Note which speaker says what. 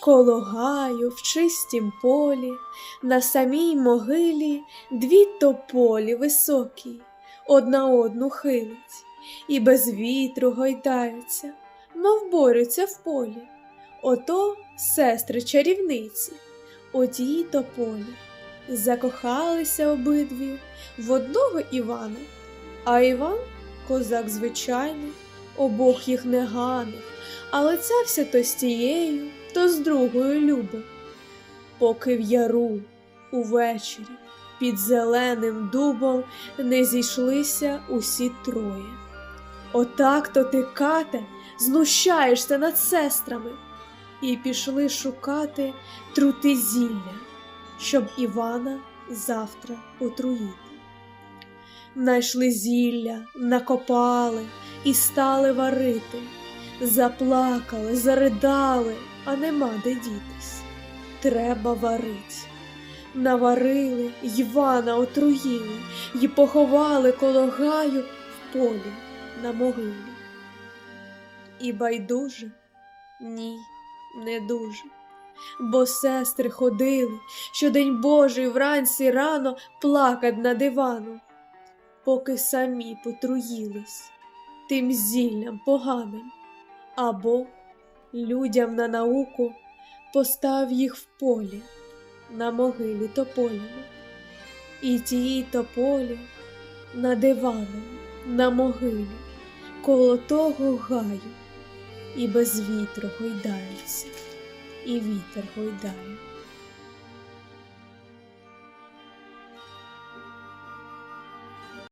Speaker 1: коло гаю в чистім полі, на самій могилі дві тополі високі, одна одну хилить, і без вітру гойдаються, мов борються в полі. Ото сестри чарівниці, у тій тополі. Закохалися обидві в одного Івана, а Іван козак звичайний, обох їх не ганив, але цявся то з тією, то з другою любив. Поки в яру увечері під зеленим дубом не зійшлися усі троє. Отак то ти, кате, знущаєшся над сестрами, і пішли шукати трути зілля, щоб Івана завтра отруїти. Найшли зілля, накопали і стали варити, заплакали, заридали, а нема де дітись. Треба варить. Наварили, Івана отруїли й поховали коло гаю в полі на могилі. І байдуже? Ні, не дуже. Бо сестри ходили щодень Божий вранці рано плакать на дивану, поки самі потруїлись тим зіллям поганим, а Бог людям на науку постав їх в полі на могилі тополями. І тії тополі на диваном, на могилі, коло того гаю, і без вітру гойдаються, і вітер гойдає.